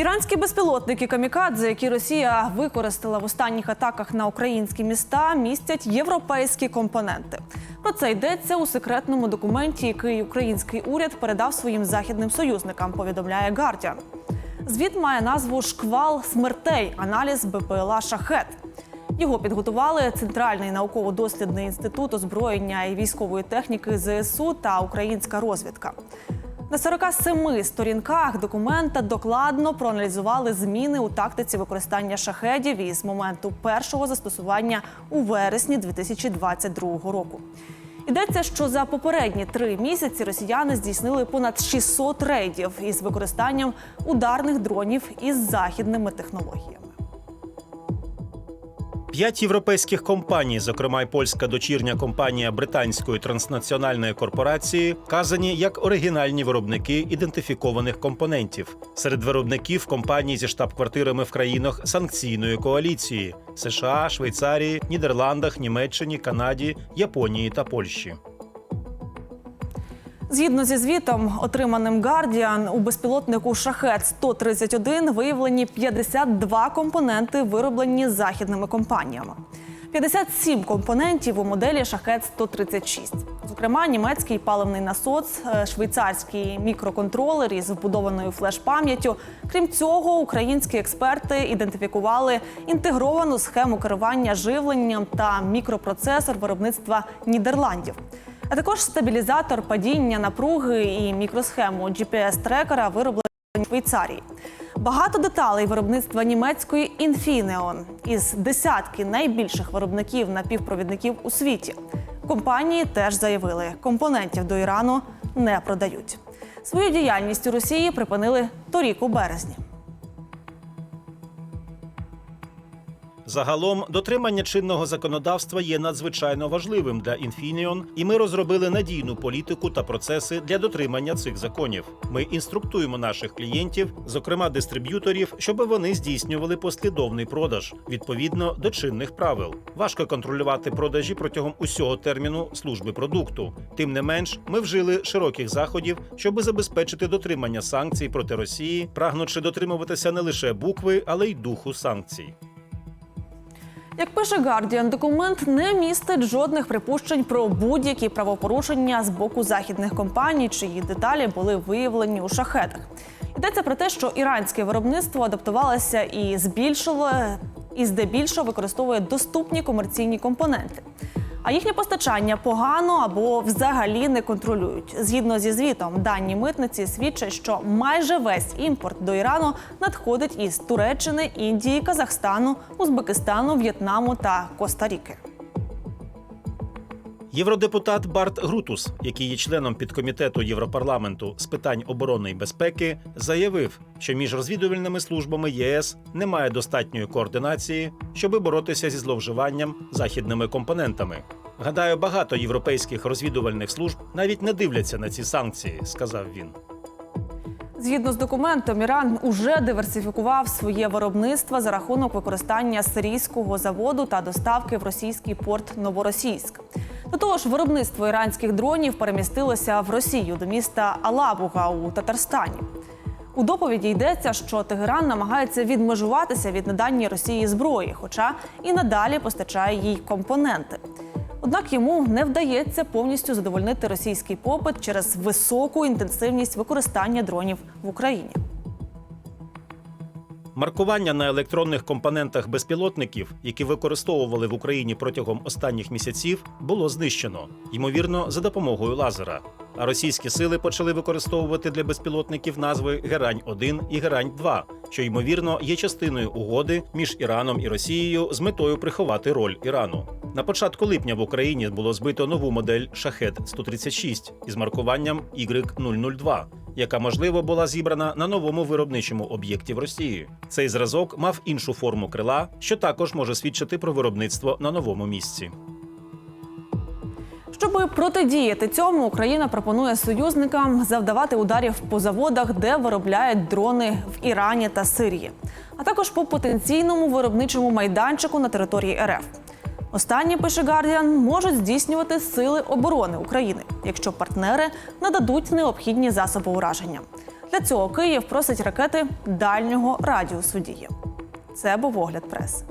Іранські безпілотники камікадзе, які Росія використала в останніх атаках на українські міста, містять європейські компоненти. Про це йдеться у секретному документі, який український уряд передав своїм західним союзникам. Повідомляє Гардіан. Звіт має назву Шквал смертей. Аналіз БПЛА Шахет. Його підготували Центральний науково-дослідний інститут озброєння і військової техніки ЗСУ та українська розвідка. На 47 сторінках документа докладно проаналізували зміни у тактиці використання шахедів із моменту першого застосування у вересні 2022 року. Йдеться, що за попередні три місяці росіяни здійснили понад 600 рейдів із використанням ударних дронів із західними технологіями. П'ять європейських компаній, зокрема й польська дочірня компанія британської транснаціональної корпорації, вказані як оригінальні виробники ідентифікованих компонентів. Серед виробників компаній зі штаб-квартирами в країнах санкційної коаліції США, Швейцарії, Нідерландах, Німеччині, Канаді, Японії та Польщі. Згідно зі звітом, отриманим Guardian, у безпілотнику Шахет 131 виявлені 52 компоненти, вироблені західними компаніями. 57 компонентів у моделі Шахет 136 Зокрема, німецький паливний насос, е, швейцарський мікроконтролер із вбудованою флеш-пам'яттю. Крім цього, українські експерти ідентифікували інтегровану схему керування живленням та мікропроцесор виробництва Нідерландів а також стабілізатор падіння напруги і мікросхему GPS-трекера, вироблені в Швейцарії. Багато деталей виробництва німецької Infineon із десятки найбільших виробників напівпровідників у світі. Компанії теж заявили, компонентів до Ірану не продають. Свою діяльність у Росії припинили торік у березні. Загалом дотримання чинного законодавства є надзвичайно важливим для Infineon, і ми розробили надійну політику та процеси для дотримання цих законів. Ми інструктуємо наших клієнтів, зокрема дистриб'юторів, щоб вони здійснювали послідовний продаж відповідно до чинних правил. Важко контролювати продажі протягом усього терміну служби продукту. Тим не менш, ми вжили широких заходів, щоб забезпечити дотримання санкцій проти Росії, прагнучи дотримуватися не лише букви, але й духу санкцій. Як пише Guardian, документ не містить жодних припущень про будь-які правопорушення з боку західних компаній, чиї деталі були виявлені у шахетах. Йдеться про те, що іранське виробництво адаптувалося і збільшило і здебільшого використовує доступні комерційні компоненти. А їхнє постачання погано або взагалі не контролюють. Згідно зі звітом, дані митниці свідчать, що майже весь імпорт до Ірану надходить із Туреччини, Індії, Казахстану, Узбекистану, В'єтнаму та Коста-Ріки. Євродепутат Барт Грутус, який є членом підкомітету Європарламенту з питань оборони і безпеки, заявив, що між розвідувальними службами ЄС немає достатньої координації, щоби боротися зі зловживанням західними компонентами. Гадаю, багато європейських розвідувальних служб навіть не дивляться на ці санкції, сказав він. Згідно з документом, Іран уже диверсифікував своє виробництво за рахунок використання сирійського заводу та доставки в російський порт Новоросійськ. До того ж, виробництво іранських дронів перемістилося в Росію до міста Алабуга у Татарстані. У доповіді йдеться, що Тегеран намагається відмежуватися від надання Росії зброї, хоча і надалі постачає їй компоненти. Однак йому не вдається повністю задовольнити російський попит через високу інтенсивність використання дронів в Україні. Маркування на електронних компонентах безпілотників, які використовували в Україні протягом останніх місяців, було знищено, ймовірно, за допомогою лазера. А російські сили почали використовувати для безпілотників назви Герань 1 і Герань 2 що ймовірно є частиною угоди між Іраном і Росією з метою приховати роль Ірану. На початку липня в Україні було збито нову модель Шахет 136 із маркуванням Y002, яка можливо була зібрана на новому виробничому об'єкті в Росії. Цей зразок мав іншу форму крила, що також може свідчити про виробництво на новому місці. Щоб протидіяти цьому, Україна пропонує союзникам завдавати ударів по заводах, де виробляють дрони в Ірані та Сирії, а також по потенційному виробничому майданчику на території РФ. Останні пише Гардіан можуть здійснювати сили оборони України, якщо партнери нададуть необхідні засоби ураження. Для цього Київ просить ракети дальнього радіусу дії. Це був огляд преси.